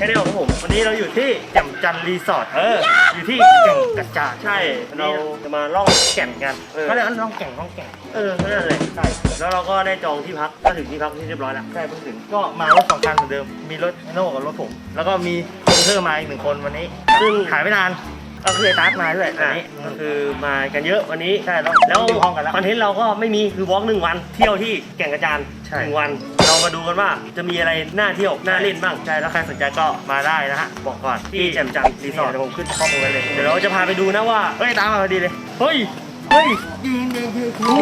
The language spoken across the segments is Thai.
ชาแนลครับผม วันนี้เราอยู่ที่แจ่มจันทร์รีสอร์ทเอออยู่ที่แก่งกระจาดใช่เราจะมาล่องแก่งกันเขาเรียกว่าล่องแก่งล่องแก่งเออนั่นเลยใช่แล้วเราก็ได้จองที่พักก็ถึงที่พักที่เรียบร้อยแล้วใช่เพิ่งถึงก็มารถสองคันเหมือนเดิมมีรถโน่กับรถผม แล้วก็มีคนเพิ่มมาอีกหนึ่งคนวันนี้ซึ่งหายไปนานก็คือไอ้ตาร์ทมาด้วยอันนี้ก็คือมากันเยอะวันนี้ใช่แล้วแล้วห้องกันแล้วคอนเทนต์เราก็ไม่มีคือวอล์กหนึ่งวัน เที่ยวที่แก่งกระจานหนึ่งวันเรา มาดูกันว่าจะมีอะไรน่าเที่ยวน่าเล่นบ้างใช่แล้วใครสนใจก็มาได้นะฮะบอกก่อนที่แจ่มจันทร์รีสอร์ทเดี๋ยวผมขึ้นข้อมูลไว้เลยเดี๋ยวเราจะพาไปดูนะว่าเฮ้ยตามมาพอดีเลยเฮ้ยเฮ้ยยิงยิงยิงยิ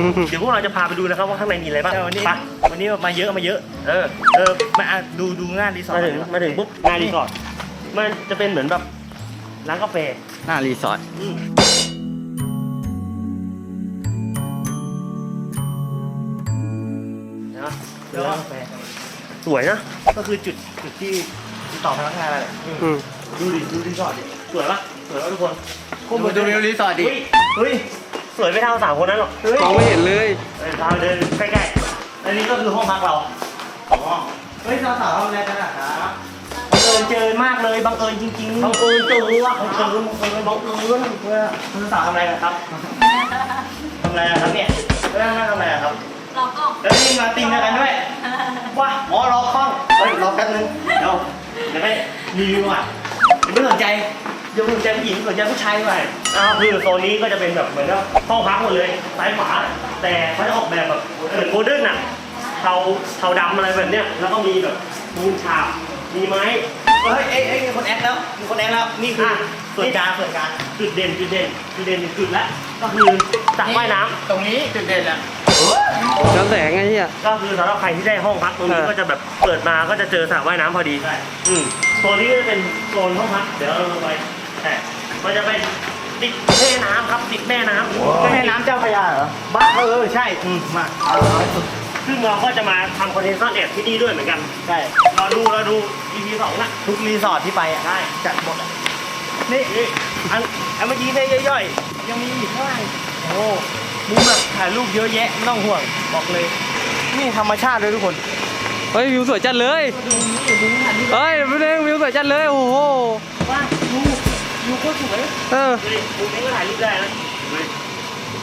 งเดี๋ยวพวกเราจะพาไปดูนะครับว่าข้างในมีอะไรบ้างวันนี้ไปวันนี้มาเยอะมาเยอะ เออเออมาอะดูดูงานรีสอร์มาทถึงมาถึงปุ๊บงานรีสอร์ทมันจะเป็นเหมือนแบบร้านกาแฟหน้ารีสอร์ท แล้วก็สวยนะ ก็คือจุดจุดที่ติดต่อพนักงานอะไรแหละอืมดูดิดูรีสอร์ทดิสวยปะสวยปะทุกคนดูดูวิวรีสอร์ทดิเฮ้ยเฮ้ยสวยไม่เท่าสามคนนั้นหรอกเฮ้ยมองไม่เห็นเลยเออพาไปเดินใกล้ๆอันนี้ก็คือห้องพักเราสองห้องเฮ้ยสาวๆทำอะไรกันอะครับบังเอิญเจอมากเลยบังเอิญจริงๆบังเอิญเจอว่ะบังเอิญบังเอิญบังเอิญเพื่อคุณสาวทำอะไรกันครับทำอะไรกันครับเนี่ยเรื่องนั่งทำอะไรกันครับรอก็แล้วนี่มาติงกันด้ว รีวิวอะเดี๋ยวไม่สนใจเดี๋ยวไม่สนใจผู้หญิงสนใจผู้ชายไปอ้าวคือโซนนี้ก็จะเป็นแบบเหมือนกับห้องพักหมดเลยซ้ายขวาแต่เขาจะออกแบบแบบเหมือนโมเดิร์นอะเทาเทาดำอะไรแบบเนี้ยแล้วก็มีแบบปูนฉาบมีไม้เฮ้ยเอ้ยเอ้ยมีคนแอคแล้วมีคนแอคแล้วนี่คืออะส่วนกลางส่วนกลางจุดเด่นจุดเด่นจุดเด่นหนึ่งจุดแล้วก็คือสระว่ายน้ำ ตรงนี้จุดเด่นแหละย้อนแสงไอ้เหี้ยก็คือสำหรับใครที่ได้ห้องพักตรงนี้เออก็จะแบบเปิดมาก็จะเจอสระว่ายน้ำพอดี อืม โซนนี้ก็จะเป็นโซนห้องพักเดี๋ยวเราลงไปแต่มันจะเป็นติดแม่น้ำครับติดแม่น้ำแม่น้ำเจ้าพระยาเหรอบ้าเออใช่อืมมาเอาเอาให้สุดซึ่งเราก็จะมาทำคอนเทนต์ซ่อนแอบที่นี่ด้วยเหมือนกันใช่เราดูเราดู EP สองนะทุกรีสอร์ทที่ไปอะได้จัดหมดอะนี่นี่อันอันเมื่อกี้เนี่ยย่อยๆ ยังมีอีกเท่าไหร่โอ้มุมแบบถ่ายรูปเยอะแยะไม่ต้องห่วงบอกเลย นี่ธรรมชาติเลยทุกคน เฮ้ยวิวสวยจัดเลยดูนี่ดูนี่ดูเฮ้ยไม่ได้วิวสวยจัดเลยโอ้โหว่าดูดูก็สวยเออดูดิมุมนี้ก็ถ่ายรูปได้นะดูดิ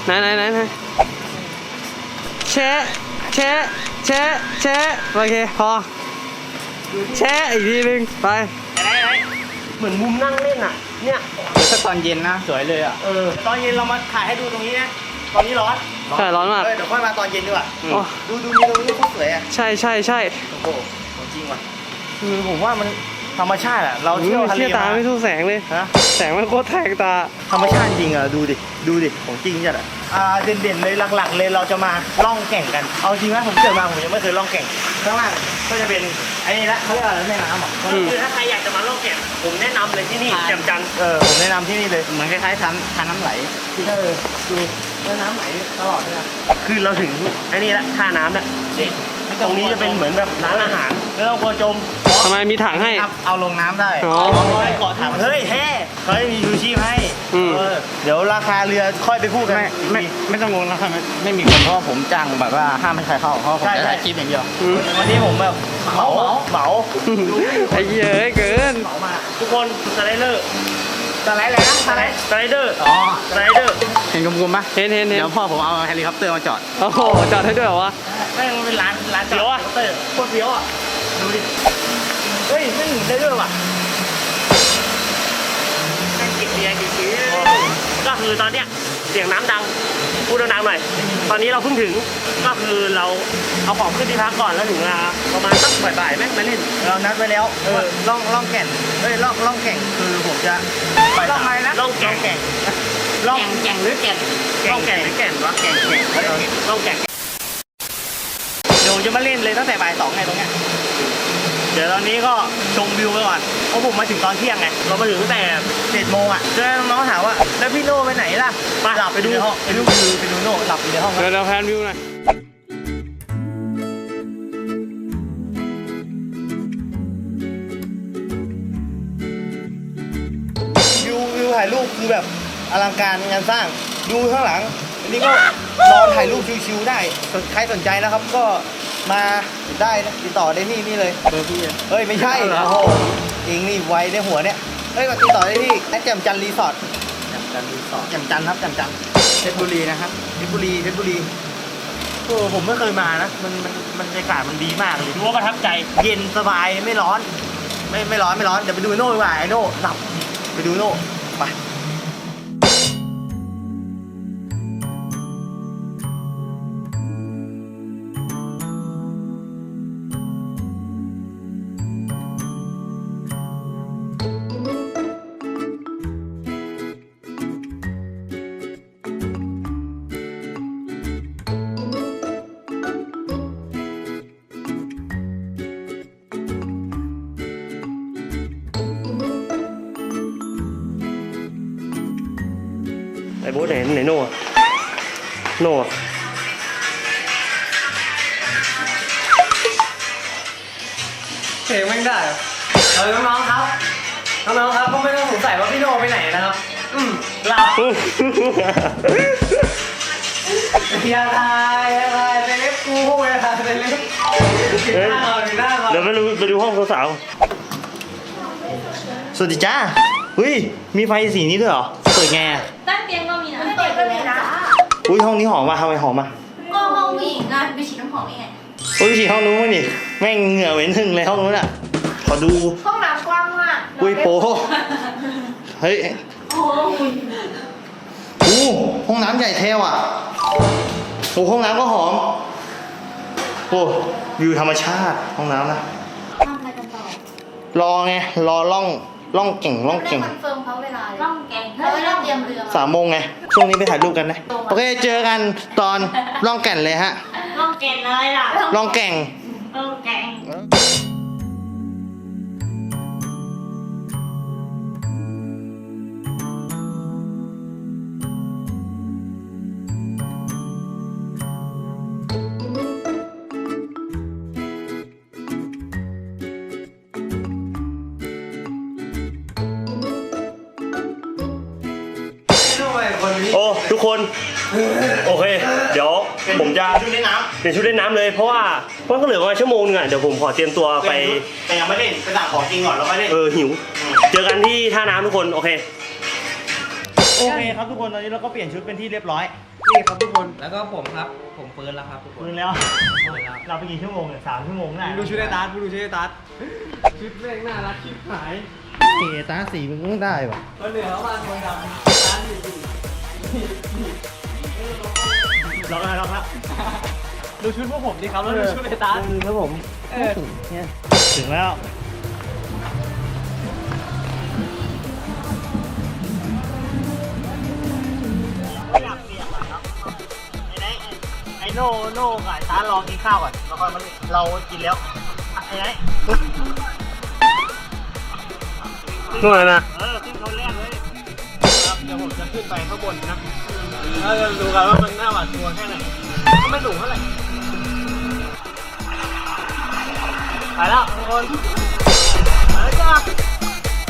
ไหนไหนไหนไหนแชะแชะแชะแชะโอเคพอแชะอีกทีนึงไปอะไรอะไรเหมือนมุมนั่งเล่นอะเนี่ยถ้าตอนเย็นนะสวยเลยอะเออตอนเย็นเรามาถ่ายให้ดูตรงนี้นะ ตอนนี้ร้อนใช่ร้อนมาก เออเดี๋ยวค่อยมาตอนเย็นดีกว่าอ๋อดูดูมีตรงนี้โคตรสวยอะใช่ใช่ใช่โอ้โหของจริงว่ะคือผมว่ามัน ธรรมชาติอะ เราเที่ยวทะเลเชี่ยตาไม่มาสู้แสงเลย ฮะ แสงมันโคตรแทงตา ธรรมชาติจริงอะ ดูดิ ดูดิ ของจริงจัดอะ อ่า เด่นๆเลยหลักๆ เลยเราจะมาล่องแก่งกัน เอาจริงนะผมเกิดมาผมยังไม่เคยล่องแก่ง ข้างล่างก็จะเป็นไอ้นี่ละเขาเรียกว่าอะไรแม่น้ำเหรออืม คือถ้าใครอยากจะมาล่องแก่งผมแนะนำเลยที่นี่แจ่มจันทร์เออ ผมแนะนำที่นี่เลย เหมือนคล้ายๆทานทานน้ำไหลที่เออดูแม่น้ำไหลตลอดเลยอะคือเราถึงไอ้นี่ละท่าน้ำละนี่ ตรงนี้จะเป็นเหมือนแบบร้านอาหารไม่ต้องกลัวจมทำไมมีถังให้ ครับเอาลงน้ำได้อ๋อ เอาไว้เกาะถังเฮ้ยแฮ่เขาไม่มีชูชีพให้อืม เออเดี๋ยวราคาเรือค่อยไปพูดกันไม่ไม่ไม่ต้องงงนะครับไม่ไม่มีคนเพราะว่าผมจ้างแบบว่าห้ามให้ใครเข้าเพราะว่าผมใช่จะใช่ถ่ายคลิปอย่างเดียว อืมวันนี้ผมแบบเหมาเหมาไอ้เหี้ยเอ้ยเกินเหมามาทุกคนสไลเดอร์ สไลด์เลยนะสไลด์สไลเดอร์อ๋อ สไลเดอร์ เห็นกลมๆปะเห็นเห็นเห็นเดี๋ยวพ่อผมเอาเฮลิคอปเตอร์มาจอด โอ้โหจอดให้ด้วยเหรอวะ แม่งมันเป็นร้านร้านเดี๋ยวอะเตอร์โคตรเฟี้ยวอะ ดูดิ เฮ้ยไม่หนีได้ด้วยว่ะแม่งกินเบียร์กินเบียร์ก็คือตอนเนี้ยเสียงน้ำดัง พูดดังๆหน่อย ตอนนี้เราเพิ่งถึงก็คือเราเอาของขึ้นที่พักก่อนแล้วถึงเวลาประมาณสักบ่ายๆแม่งมาเล่น เรานัดไว้แล้วเออล่องล่องแก่นเฮ้ยล่องล่องแก่งคือผมจะไปล่องอะไรนะล่องแก่งแก่งล่องแก่งแก่งหรือแก่งล่องแก่งหรือแก่นวะแก่งแก่งเขาเรียกว่าแก่งล่องแก่งเดี๋ยวผมจะมาเล่นเลยตั้งแต่บ่ายสองไงตรงเนี้ยเดี๋ยวตอนนี้ก็ชมวิวไปก่อนเพราะผมมาถึงตอนเที่ยงไงเรามาถึงตั้งแต่เจ็ดโมงอะเจอน้องๆถามว่า แล้วพี่โน่ไปไหนล่ะไปหลับไปดูในห้องไปดูวิวไปดูโน่หลับอยู่ในห้องเดี๋ยวเราแพนวิวหน่อยวิววิวถ่ายรูปคือแบบอลังการงานสร้างดูข้างหลัง อันนี้ก็นอนถ่ายรูปชิวๆได้ใครสนใจนะครับก็มาได้นะติดต่อได้ที่นี่เลยเบอร์พี่อะเฮ้ยไม่ใช่เอาเหรอโอ้โหเองนี่ไวในหัวเนี่ยเฮ้ยมาติดต่อได้ที่แอดแจ่มจันทร์รีสอร์ท กันรีสอร์ทแจ่มจันทร์ครับแจ่มจันทร์เพชรบุรีนะครับเพชรบุรีเพชรบุรีโอ้ผมไม่เคยมานะมันมันมันบรรยากาศมันดีมากเลยรู้ว่าประทับใจเย็นสบายไม่ร้อน ไม่ไม่ร้อนไม่ร้อนเดี๋ยวไปดูโน่ดีกว่าไอโน่หลับไปดูโน่ไป โน่อะเพลงไม่งได้เหรอเออน้องๆครับ น้องๆครับก็ไม่ต้องสงสัยว่าพี่โนไปไหนนะครับ อืมหลับอย่าทายอย่าทายไปเล็บกูอย่าทายไปเล็บปิดหน้าก่อนปิดหน้าก่อนเดี๋ยวไปดูไปดูห้องสาวสวัสดีจ้าเฮ้ย มีไฟสีนี้ด้วยเหรอเปิดไงอะ ตั้งเตียงก็มีนะ เปิดก็มีนะ อุ้ยห้องนี้หอมว่ะทำไมหอมอะก็ห้องผู้หญิงอะไปฉีดน้ำหอมยังไงอุ้ยฉีดห้องนู้นมั้งนี่แม่งเหงื่อเหม็นหึ่งเลยห้องนู้นอะขอดูห้องน้ำกว้างมากอุ้ยโปเฮ้ยโอ้ยอู้ห้องน้ำใหญ่แท้ว่ะโอ้ห้องน้ำก็หอมโอ้วิวธรรมชาติห้องน้ำนะทำอะไรกันต่อรอไงรอล่อง ล่องเก่งล่องไม่ได้เก่งคอนเฟิร์มเขาเวลาเลยล่องแกงเขาไม่ได้เตรียมเรือสามโมงไง ช่วงนี้ไปถ่ายรูปกันนะ โอเค เจอกันตอนล่องแก่นเลยฮะล่องแกงอะไรล่ะ ล่องแก่งล่องแกง ผมจะชุดเล่นน้เปลี่ยนชุดเล่นน้ำเลยเพราะว่าเพราะก็เหลือประมาณชั่วโมงนึงอะเดี๋ยวผมขอเตรียมตัวำไปแต่ยังไม่เล่นไปสั่งของกินก่อนแล้วไม่เล่นเออหิว เจอกันที่ท่าน้ำทุกคนโอเคโอเคครับทุกคนตอนนี้เราก็เปลี่ยนชุดเป็นที่เรียบร้อยนี่ครับทุกคนแล้วก็ผมครับผมเฟิร์นแล้วครับทุกคนมึงแล้วเฟิร์นแล้วเราไปกี่ชั่วโมงเนี่ยสามชั่วโมงได้ดูชุดไอ้ตัดดูชุดไอ้ตัดชุดแม่งน่ารักชิบหายเอตาสีมึงต้องได้ว่ะก็เหนือบ้านคนดำร้านอยู่ ล็อกแล้วล็อกแล้วดูชุดพวกผมดิครับแล้วดูชุดไอ้ตัดครับผมเออถึงแล้ว ไม่อยากเปลี่ยนอะครับไอ้ไหนไอ้โน่โน่กับไอ้ตาลองกินข้าวก่อนแล้วก็มันเรากินแล้วไอ้ไหนนู่นนะ เออขึ้นเขาแรกเลยครับเดี๋ยวผมจะขึ้นไปข้างบนนะ แล้วจะดูกันว่ามันน่าหวาดกลัวแค่ไหนก็ไม่สูงเท่าไหร่ไปแล้วทุกคนไปแล้วจ้า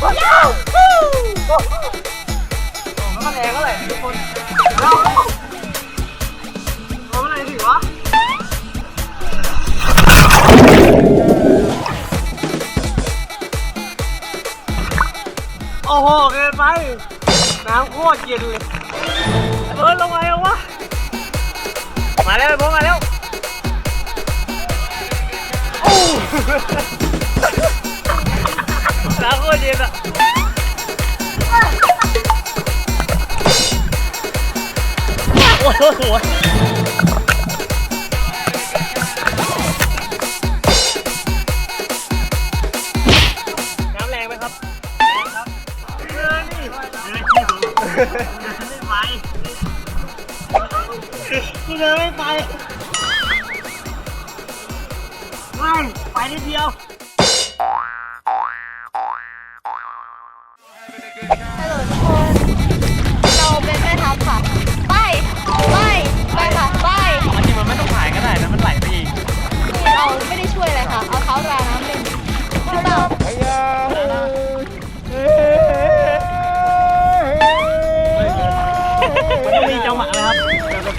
ว้าววู้แล้วมันแรงเท่าไหร่ทุกคนเราเอาเมื่อไหร่ถึงวะโอ้โหเกินไปน้ำโคตรเย็นเลย เออลงมาแล้ววะมาแล้วไอ้โบทมาแล้วโอ้น้ำโคตรเย็นอะโอ้โหน้ำแรงไหมครับแรงครับเออนี่ เดินไม่ไปไม่ไปนิดเดียว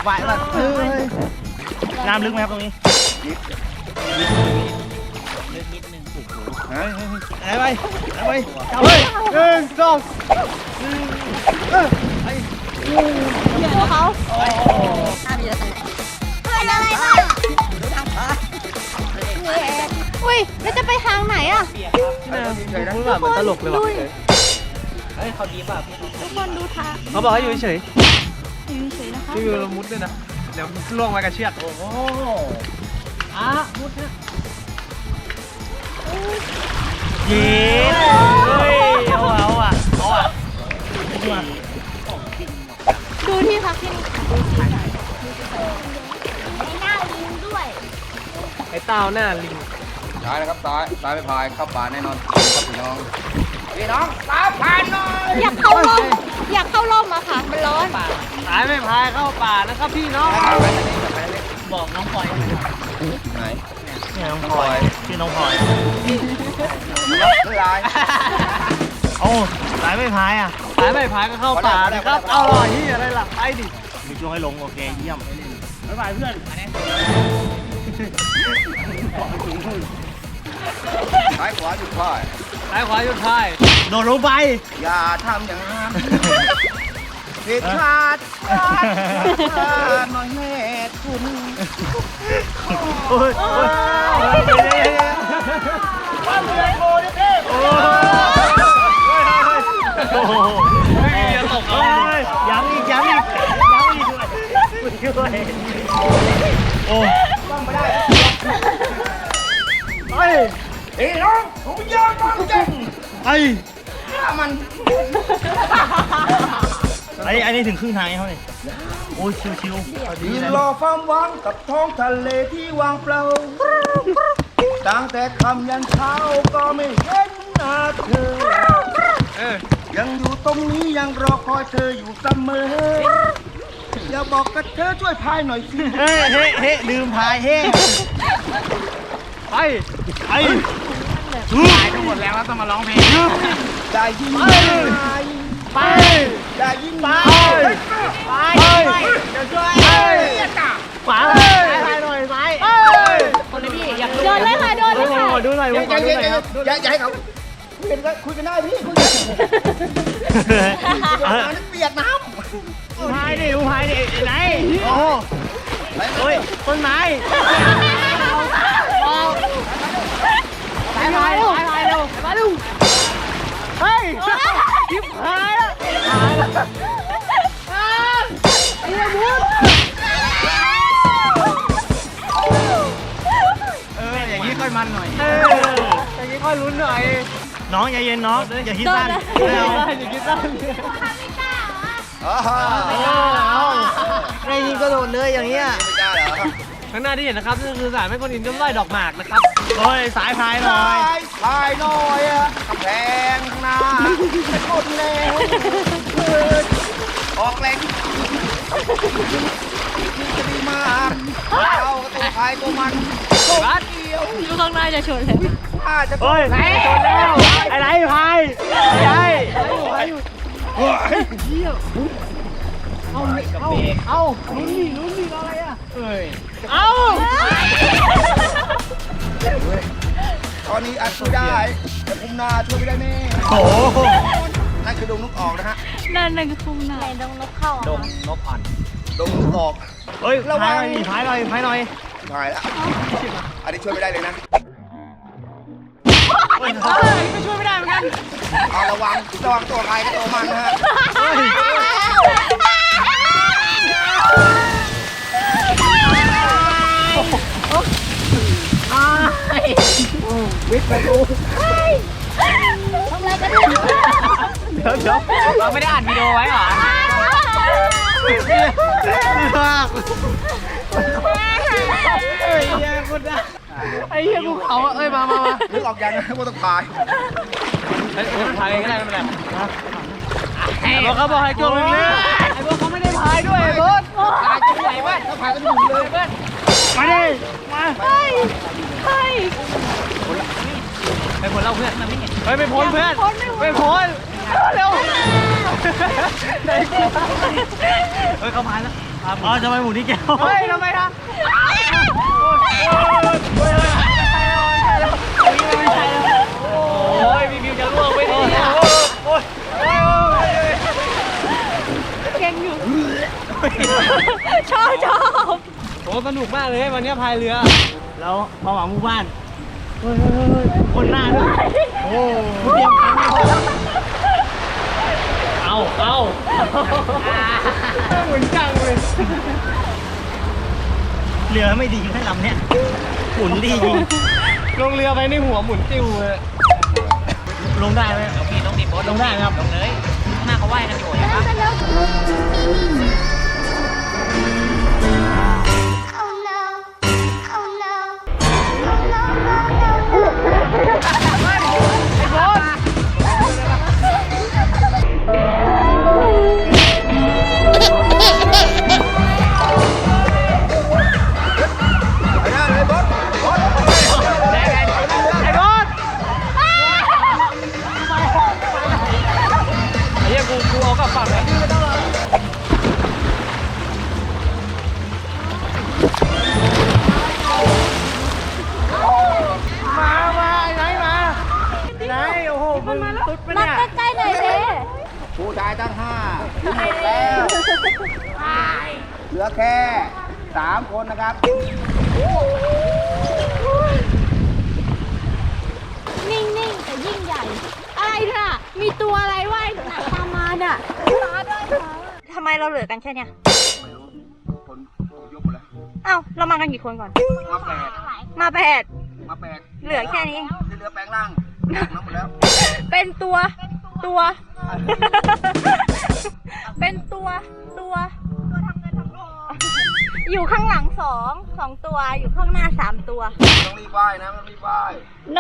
จังหวะนะครับแบบไปแบบน้ำลึกไหมครับตรงนี้ไปไปไปเฮ้ยหนึ่งสองพวกเขาเป็นอะไรบ้างดูทางขวาอุ้ยแล้วจะไปทางไหนอะเฉยๆนะพูดแบบเหมือนตลกเลยว่ะเฮ้ยเขาดีป่ะพี่ทุกคนดูทางเขาบอกให้อยู่เฉย พี่วิวมุดด้วยนะ เดี๋ยวล่วงไปกับเชือกโอ้โหอะมุดนะเย้เฮ้ยเอาอะเอาอะเอาอะดูที่พักที่นี่ดูสิในหน้าลิงด้วย ไอ้เต้าหน้าลิงตายนะครับตายตายไม่พายเข้าป่าแน่นอนครับพี่น้องพี่น้องตามผ่านหน่อยอยากเข้าร่ม อยากเข้าร่มอะค่ะ มันร้อน สายไม่พายเข้าป่านะครับพี่น้อง บอกน้องพลอยไหนเนี่ยน้องพลอยชื่อน้องพลอยไม่ลายเอ้าสายไม่พายอะสายไม่พายก็เข้าป่านะครับ เอาหล่อที่อะไรล่ะไปดิมีช่วงให้ลงโอเคเยี่ยมบ๊ายบายเพื่อนซ้ายขวาหยุดพ่ายสายขวาหยุดพาย โดดลงไป อย่าทำอย่างนั้นผิดพลาดพลาดพลาดหน่อยแม่คุณโอ้ยโอ้ยโอ้โหไม่มีจะตกเฮ้ยย้ำอีกย้ำอีกย้ำอีกด้วยด้วยโอ้เฮ้ยเฮ้ยน้องผมยอมน้องจริง ไอ้ถ้ามันไอ้ไอ้นี่ถึงครึ่งทางแล้วเนี่ยโอ้ยชิวๆพอดียืนเลยรอความหวังกับท้องทะเลที่วางเปล่าตั้งแต่คำยันเช้าก็ไม่เห็นหน้าเธอเออยังอยู่ตรงนี้ยังรอคอยเธออยู่เสมอ อย่าบอกกับเธอช่วยพายหน่อยสิ เฮ้ยเฮ้ยเฮ้ยลืมพายเฮ้ไปไอ้ ตายทั้งหมดแล้วแล้วต้องมาร้องเพลงได้ยินไป ได้ยินไหมไปไปเดี๋ยวช่วยขวาซ้ายหน่อยซ้ายคนละพี่อยากโดนเลยค่ะโดนเลยค่ะขอดูหน่อยอย่าขอดูหน่อยครับอย่าอย่าให้เขาคุยกันก็คุยกันได้พี่คุยกันอันนี้เปียกน้พายดิพายดิไหนโอ้โอ้ยต้นไม้ สายพายสายพายเร็วมาดูเฮ้ยยิบหายแล้วำเอออย่างนี้ค่อยมันหน่อย เอออย่างนี้ค่อยลุ้นหน่อย น้องใจเย็นน้องอย่าคิดสั้นไม่เอาอย่าคิดสั้นอ๋อไม่กล้าเอาไม่ยิงกระโดดเลยอย่างเงี้ยไม่กล้าเหรอข้างหน้าที่เห็นนะครับนั่นคือสายแม่กวนอิมจำไล่ดอกหมากนะครับ โอ้ยสายพายหน่อยพายพายหน่อยอะกำแพงข้างหน้าเป็นคนแรงออกแรงจะดีมากเราก็ตัวพายตัวมันตัวเดียวดูข้างหน้าจะชนเลยอาจจะโอ้ยชนแล้ว ไอ้ไรพายไอ้ไรเอาลุ้นดิลุ้นดิอะไรอะ เอาตอนนี้อาจช่วยได้แต่คุมนาช่วยไม่ได้แน่โอ้โหนั่นคือดงนกออกนะฮะนั่นนั่นคือทุ่งนาไหนดงนกเข้าดงนกอ่อนดงนกออกเฮ้ยพายหน่อยดิพายหน่อยพายหน่อยหายแล้วอันนี้ช่วยไม่ได้เลยนะเฮ้ยไม่ช่วยไม่ได้เหมือนกันเอาระวังระวังตัวใครกับตัวมันนะฮะ วิทำอะไรกันเนี่ยเดี๋ยวเดี๋ยวเราไม่ได้อ่านวิดีโอไว้เหรอมากเอ้ยเหี้ยคนได้ไอ้เหี้ยภูเขาอะเอ้ยมามามานึกออกยังนะว่าต้องพายเฮ้ยพายเองก็ได้ไม่เป็นไรไอ้พวกเขาบอกให้จมเลยไอ้พวกเขาไม่ได้พายด้วยไอ้พวกพายจะไหนวะถ้าพายก็ถึงเลยเพื่อน มาดิมาเฮ้ยเฮ้ยไปพ้นเล่าเพื่อนมาพี่ไปไปพ้นเพื่อนไปพ้นเร็วเฮ้ยเขามาแล้วอ๋อทำไมหมูนี่แก้วเฮ้ยทำไมฮะโอ้ยพี่พิวจะล่วงไปดิโอ้ยเก่งอยู่ชอบชอบ สนุกมากเลยวันนี้พายเรือ แล้วพอหวังหมู่บ้านเฮ้ยเฮ้ยเฮ้ยคนหน้าด้วยโอ้เตรียมพันหมดแล้วเอาเอาหมุนจังเลยเรือไม่ดีแค่ลำเนี้ยหมุนดีจริงลงเรือไปในหัวหมุนติ้วเลยลงได้ไหมพี่ต้องมีโบทลงได้ไหมครับลงเลยข้างหน้าเขาว่ายกันอยู่เห็นปะายตั้งห้าหมดแล้วเหลือแค่สามคนนะครับ นิ่งๆแต่ยิ่งใหญ่ อะไรน่ะ มีตัวอะไรว่ายหนักตามมาน่ะมาด้วยทำไมเราเหลือกันแค่เนี้ยคนยกหมดแล้วเอ้าเรามากันกี่คนก่อน มาแปดมาแปดมาแปดเหลือแค่นี้ที่เหลือแปลงร่างน้ำหมดแล้ว เป็นตัว ตัว เป็นตัว ตัว ตัวทำเงินทำทองอยู่ข้างหลังสองสองตัว อยู่ข้างหน้าสามตัว ต้องรีบว่ายนะมันรีบว่ายโน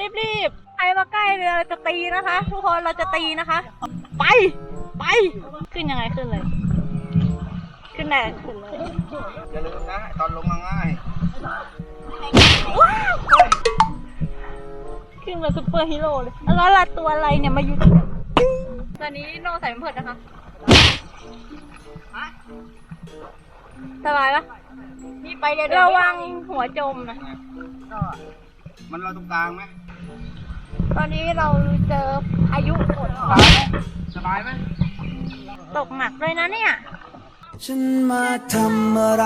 รีบรีบๆใครมาใกล้เรือเราจะตีนะคะ ทุกคนเราจะตีนะคะ ไป ไป ขึ้นยังไงขึ้นเลย ขึ้นได้ขึ้นเลยอย่าลืมนะ ตอนลงมาง่ายว้าว ขึ้นมาซุปเปอร์ฮีโร่เลยแล้วล่ะตัวอะไรเนี่ยมาอยู่ตรงนี้ตอนนี้โนใส่เพิดนะคะสบายปะนี่ไปเดี๋ยวระวังหัวจมนะมันเราตรงกลางไหมตอนนี้เราเจอพายุฝนสบายไหมตกหนักเลยนะเนี่ยฉันมาทำอะไร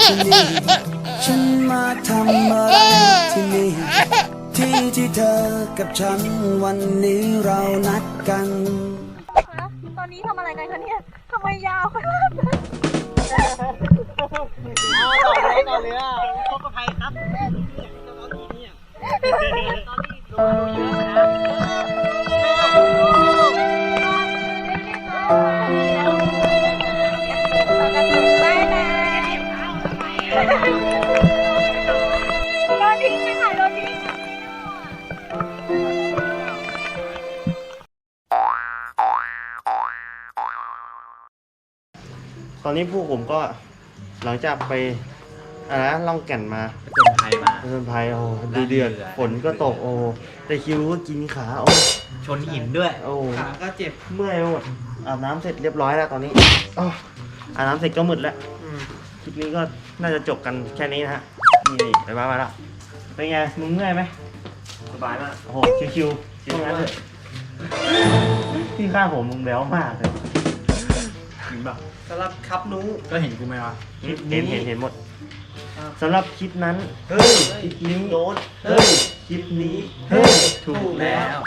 ที่นี่ฉันมาทำอะไรที่นี่ ที่ที่เธอกับฉันวันนี้เรานัดกัน คะตอนนี้ทำอะไรกันคะเนี่ยทำไมยาวขนาดนั้นเอาต่อเลยต่อเรือพบกับใครครับโด อนนี้พวกผมก็หลังจากไปอะไรนะล่องแก่นมาจนภัยมาผจญภัยโอ้โหดูเดือดเดือดฝนก็ตกโอ้แต่คิวก็กินขาโอ้ชนหินด้วย โอ้ขาก็เจ็บเมื่อยไปหมดอาบน้ำเสร็จเรียบร้อยแล้วตอนนี้อ้าวอาบน้ำเสร็จก็มืดแล้วคลิปนี้ก็น่าจะจบกันแค่นี้นะฮะ นี่นี่ไปบ้านมาแล้วเป็นไง มึงเมื่อยไหมสบายมาก โอ้โห ชิวๆตรงนั้นเลยที่ข้างผมมึงแบ้วมากเลย สำหรับคับนู้ก็เห็นกูไหมวะเห็นเห็นเห็นหมดสำหรับคลิปนั้น เฮ้ยคลิปนี้โดนเฮ้ยคลิปนี้ เฮ้ย ถูกแล้ว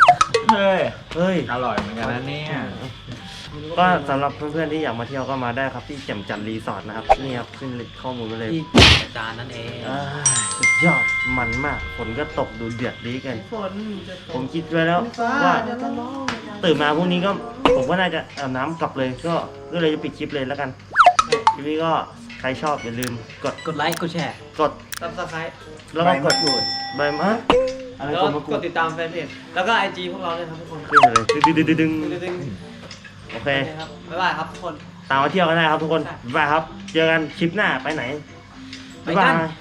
เฮ้ย เฮ้ย อร่อยเหมือนกันนะเนี่ย ก็สำหรับเพื่อนๆที่อยากมาเที่ยวก็มาได้ครับที่แจ่มจันทร์รีสอร์ทนะครับนี่ครับขึ้นข้อมูลไปเลยที่อาจารย์นั่นเอง อ่าสุดยอดมันมากฝนก็ตกดูเดือดดีกัน ฝนจะตผกมคิดไว้แล้วฟ้าว่า จะตะลองตื่นมาพรุ่งนี้ก็ผมก็น่าจะอาบน้ำกลับเลยก็ก็เลยจะปิดคลิปเลยแล้วกันคลิปนี้ก็ใครชอบอย่าลืมกดกดไลค์กดแชร์ กดซับสไครต์แล้วก็กดใบมะอะไรแล้วกก็ดมากดติดตามแฟนเพจแล้วก็ไอจีพวกเราด้วยครับทุกคน ขึ้นเลยดึงดึงดึงดึงดึง โอเคๆครับบ๊ายบายครับทุกคน ตามมาเที่ยวกันได้ครับทุกคนบ๊ายบายครับ เจอกันคลิปหน้าไปไหนไปกันบ๊ายบาย